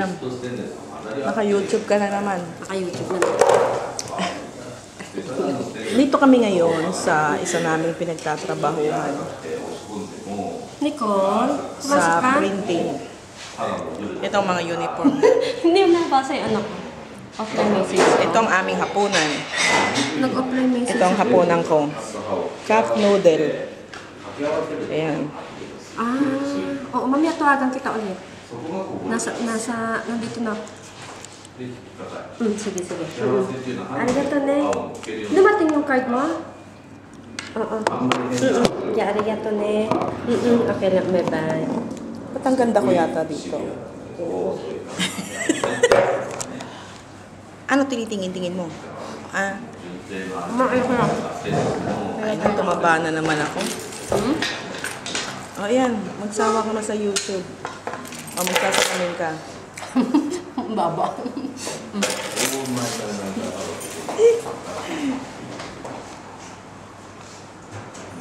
Ayan. Naka-YouTube ka na naman. Naka-YouTube na. Dito kami ngayon sa isa naming pinagtatrabahuhan Nicole, sa ka? printing. Ito ang mga uniform. Hindi mo nabasa yung ano ko. Offline message. Ito ang aming hapunan. Nag-offline message. Ito ang hapunan ko. Cup noodle. Ayan. Ah, oo, mamaya tawagan kita ulit. Nasa, nasa, nandito na. Hmm, sige, sige. Hmm. Arigato ne. Dumating yung card mo? Oo. Mm-mm. Yeah, arigato ne. Mm-mm. Okay lang, bye-bye. Ba't ang ganda ko yata dito? ano tinitingin-tingin mo? Ah, Kumain ko lang. ay, tumaba na naman ako. Hmm? O, ayan. Magsawa ka na sa YouTube. O, magsasalamin ka. Baba. Oh, my God.